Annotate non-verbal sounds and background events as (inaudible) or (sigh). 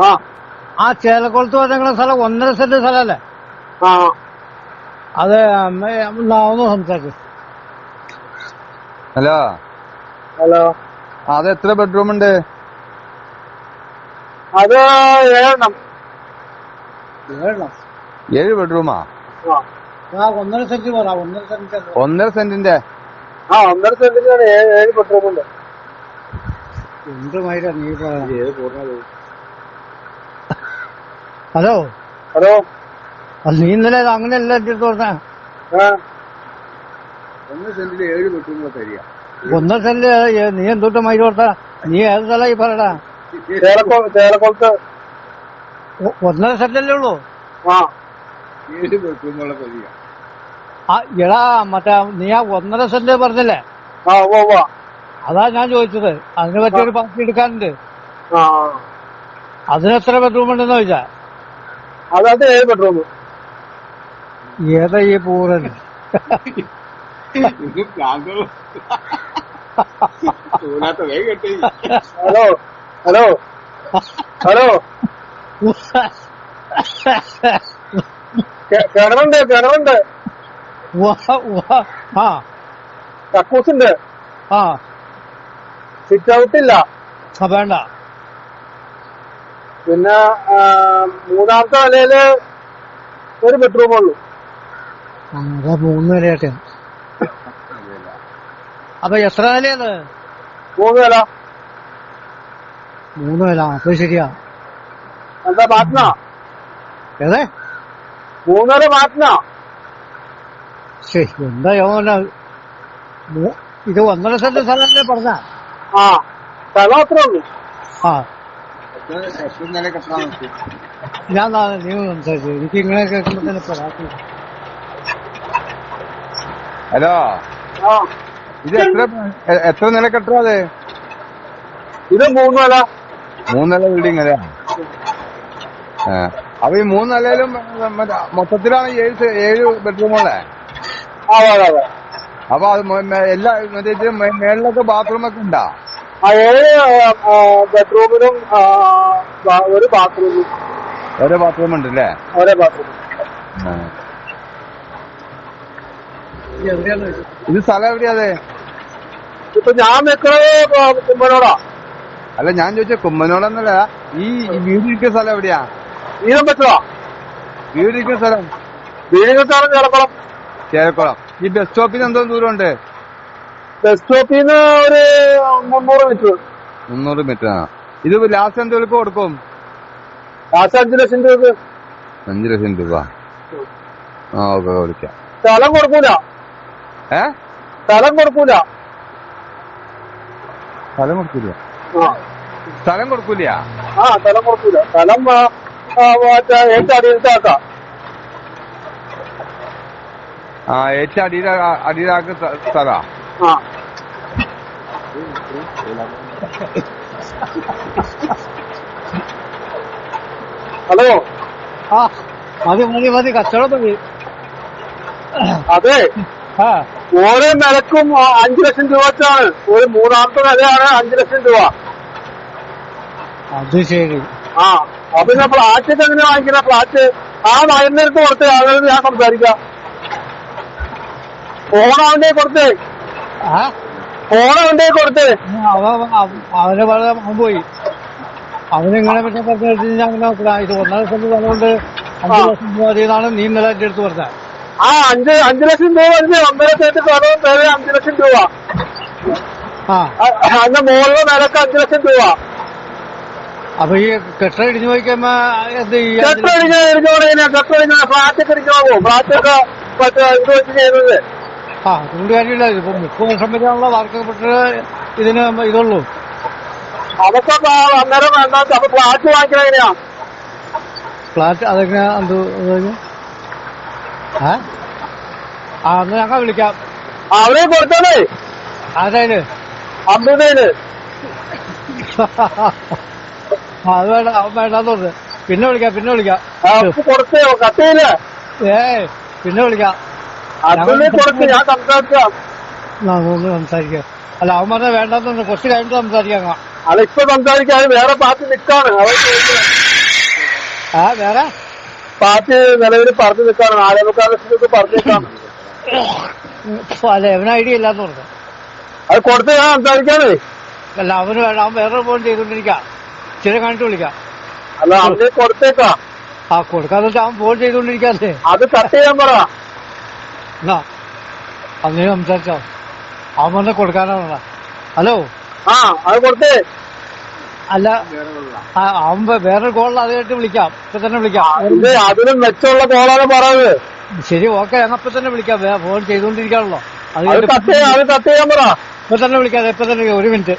ആ. ആ ചേലക്കുളത്ത് പറഞ്ഞ സ്ഥലം ഒന്നര സെന്റ് സ്ഥലല്ലേ അത് ഒന്ന് സംസാരിക്കും. ഹലോ? ഹലോ? അത് എത്ര ബെഡ്റൂം ഉണ്ട്? അത് ഏഴെണ്ണം. ഏഴ് ബെഡ്റൂമാ? ഒന്നര സെന്റ് പറ ഒന്നര സെന്റ് ഒന്നര സെന്റിന്റെ? ആ ഒന്നര സെന്റിനാണ് ഏഴ് ഏഴ് ബെഡ്റൂം ഉണ്ട് എന്ത് മൈര നീ പറയാ ഹലോ? ഹലോ? അത് നീ ഇന്നലെ അങ്ങനെയല്ല എന്റെ അടുത്ത് പറഞ്ഞ ഒന്നര സെന്റിൽ ഏഴ് ബെഡ്റൂം തരിക. ഒന്നര സെന്റ് നീ എന്തോട്ട് മൈര കൊടുത്ത നീ ഏത് സ്ഥലമായി പറയടാ? ചേലക്കുളത്ത് ഒന്നര സെന്റല്ലേ ഉള്ളൂ? ആ. ഏഴ് തരിക എടാ മറ്റേ നീ ആ ഒന്നര സെന്റ് പറഞ്ഞില്ലേ? ആ ഓ ഉവ്വ. അതാ ഞാൻ ചോദിച്ചത്. അതിന് പറ്റിയൊരു പാർട്ടി എടുക്കാനുണ്ട്. ആ. അതിന് എത്ര ബെഡ്റൂം ഉണ്ടെന്ന് ചോദിച്ചാ? അത് ഏത് ബെഡ്റൂം ഏതാ ഈ പൂരൻ? Hello hello hello. കിണറുണ്ട് കിണറുണ്ട് കക്കൂസുണ്ട്. ആ. സിറ്റ് ഔട്ട് ഇല്ല. വേണ്ട. പിന്നെ മൂന്നാമത്തെ നിലയിൽ ഒരു ബെഡ്റൂം ഉള്ളു. അതാ മൂന്ന് നിലയായിട്ട് അപ്പൊ എത്ര നിലയാണ്? മൂന്ന് നില. മൂന്ന് നില. അപ്പൊ ശരിയാ. എന്താ പാട്ട ഏതേ? മൂന്ന് നില മാറ്റണ? ശരി എന്താ യോന ഇത് ഒന്നര സെന്റ് സ്ഥലമല്ലേ പറഞ്ഞ? ആ. സ്ഥലം അത്രേ ഉള്ളൂ ആ. ഞാൻ നാ- നീ സംസാരിച്ചു. എനിക്ക് ഇങ്ങനെ കേൾക്കുമ്പോ തന്നെ പരാതി ഹലോ. ആ. ഇത് എത്ര എത്ര നില കെട്ടാ അത്? ഇത് മൂന്ന് നില. മൂന്ന് നില ബിൽഡിംഗ് അല്ലേ? ആ. അപ്പൊ ഈ മൂന്ന് നിലയിലും മറ്റേ മൊത്തത്തിലാണ് ഏഴ് ഏഴ് അതെ. അപ്പൊ അത് എല്ലാ മറ്റേ മേളിലൊക്കെ ബാത്റൂം ഒക്കെ ഉണ്ടാ? ഏഴ് ആ, ബെഡ്റൂമിനും ആ, ബാ- ഒരു ബാത്റൂമും ഒരേ ബാത്റൂം ഉണ്ട് അല്ലേ ഒരേ ബാത്റൂം ഇത് സ്ഥലം എവിടെയാ അത്? ഇപ്പൊ ഞാൻ നിൽക്കുന്നത് കുമ്പനോടാ അല്ല ഞാൻ ചോദിച്ച കുമ്മനോടെന്നല്ല ഈ ഈ വീട് ഇരിക്കുന്ന സ്ഥലം എവിടെയാ? വീടും പറ്റുവാ വീട് ഇരിക്കുന്ന സ്ഥലം വീടിനെത്താറും ചേലക്കുളം. ചേരക്കുളം. ഈ ബസ് സ്റ്റോപ്പിന് എന്തോ ദൂരം ഉണ്ട് ബസ് സ്റ്റോപ്പിൽ നിന്ന് ഒരു മുന്നൂറ് മീറ്റർ മുന്നൂറ് മീറ്റർ ആ. ഇത് ലാസ്റ്റ് എന്ത് വിളിക്ക് കൊടുക്കും? അഞ്ചു ലക്ഷം രൂപ അഞ്ചു ലക്ഷം രൂപ. ആ ഓക്കെ വിളിക്കാം. സ്ഥലം കൊടുക്കൂല. ഏ? സ്ഥലം കൊടുക്കൂല. സ്ഥലം കൊടുക്കൂല? സ്ഥലം കൊടുക്കൂല? ആ സ്ഥലം കൊടുക്കൂല. സ്ഥലം ആ, അടിയിലത്തെ ആക്കാം ആ ഏറ്റവും അടിയില അടിയിലാക്ക് സ്ഥലാ. ആ. ഹലോ. ആ മതി മതി മതി കച്ചവടം മതി അതെ. ആ. ഓരോ നിലക്കും അഞ്ചു ലക്ഷം രൂപ വെച്ചാണ്. ഒരു മൂന്നാമത്തെ നിലയാണ് അഞ്ചു ലക്ഷം രൂപ. അത് ശരി. ആ. അപ്പൊ ഫ്ലാറ്റ് ഒക്കെ എങ്ങനെ വാങ്ങിക്കുന്ന ഫ്ലാറ്റ് ആ വൈകുന്നേരത്ത് പുറത്ത് അതായത് ഞാൻ സംസാരിക്കാം. ഫോൺ കൊടുത്ത്. അവന്റെ കൊടുത്തേ. അവ അവ- അവനെ വളരെ പോയി. അവനിങ്ങനെ പക്ഷെ പറഞ്ഞു കഴിഞ്ഞാൽ അങ്ങനെ നോക്കില്ല ഇത് ഒന്നര അഞ്ച് ലക്ഷം രൂപ മതി നീ ഇന്നലെ എന്റെ അടുത്ത് പറഞ്ഞത്. ആ അഞ്ച് അഞ്ചു ലക്ഷം രൂപ വെച്ച് ഒന്നര പേര് അഞ്ചു ലക്ഷം രൂപ. അതിന്റെ മുകളിലെ നിലയ്ക്ക് അഞ്ചു ലക്ഷം രൂപ. അപ്പൊ ഈ കെട്ടിടം ഇടിഞ്ഞു പോയി കഴിയുമ്പോ എന്ത് ചെയ്യാ കെട്ടടിഞ്ഞ ഇരിക്കോടെ കെട്ടടിഞ്ഞ ഫ്ലാറ്റ് ഒക്കെ ഇരിക്കണോ ഫ്ലാറ്റ് ഒക്കെ മറ്റേ ഇത് വെച്ച് ചെയ്യുന്നത്. ആ അതുകൊണ്ട് കാര്യമില്ല ഇപ്പൊ മുപ്പത് വർഷം വരെയാണല്ലോ വാർക്കപ്പെട്ട് ഇതിന് ഇതുള്ളൂ. അതൊക്കെ അന്നേരം വേണ്ട. ഫ്ലാറ്റ് വാങ്ങിക്കണ എങ്ങനെയാ? ഫ്ലാറ്റ് അതെങ്ങനെ എന്ത്? ഏ ആ? എന്നാ ഞങ്ങൾ വിളിക്കാം. അവരെ കൊടുത്തതേ ആരായാൽ അമ്പതേൽ. ആ (laughs) അത് വേണ്ട പറഞ്ഞു. പിന്നെ വിളിക്കാം പിന്നെ വിളിക്കാം. കൊടുത്തേ കത്തിയില്ലേ ഏ പിന്നെ വിളിക്കാം. അതിന് കൊടുത്ത് ഞാൻ സംസാരിക്കാം. ഒന്ന് സംസാരിക്കാം. അല്ല അവൻ പറഞ്ഞ വേണ്ടെന്ന് പറഞ്ഞു കുറച്ച് കഴിഞ്ഞിട്ട് സംസാരിക്കാം അല്ല ഇപ്പൊ സംസാരിക്കാൻ വേറെ പാർട്ടി നിൽക്കാണ്. ആ വേറെ? പാർട്ടി നിലവിൽ പറഞ്ഞു നിൽക്കാണ്. ലക്ഷത്തൊക്കെ പറഞ്ഞു നിൽക്കാണ്. അല്ല അവന് ഐഡിയ ഇല്ലാന്ന് പറഞ്ഞു. അത് കൊടുത്ത് ഞാൻ സംസാരിക്കാനേ അല്ല അവന് വേണ്ട. അവൻ വേറെ ഫോൺ ചെയ്തോണ്ടിരിക്കാം ചില കണ്ടിട്ട് വിളിക്കാം. അല്ല അവന് കൊടുത്തേക്കാം. ആ കൊടുക്കാന്ന് വെച്ചാൽ അവൻ ഫോൺ ചെയ്തോണ്ടിരിക്കാല്ലേ അത് കട്ട് ചെയ്യാൻ പറ. എന്നാ അന്നേ സംസാരിച്ചോ. അവൻ വന്ന് കൊടുക്കാനാണ്? ഹലോ? ആ അത് കൊടുത്ത്. അല്ല അവൻ വേറെ വേറൊരു കോളിൽ അത് കേട്ട് വിളിക്കാം. ഇപ്പൊ തന്നെ വിളിക്കാം. അതിലും മെച്ചമുള്ള കോളാണ് പറയുന്നത് ശരി ഓക്കെ ഞങ്ങപ്പ തന്നെ വിളിക്കാം. ഫോൺ ചെയ്തോണ്ടിരിക്കാണല്ലോ അത് ചെയ്യാൻ പറ. ഇപ്പൊ തന്നെ വിളിക്കാം. ഇപ്പൊ തന്നെ ഒരു മിനിറ്റ്.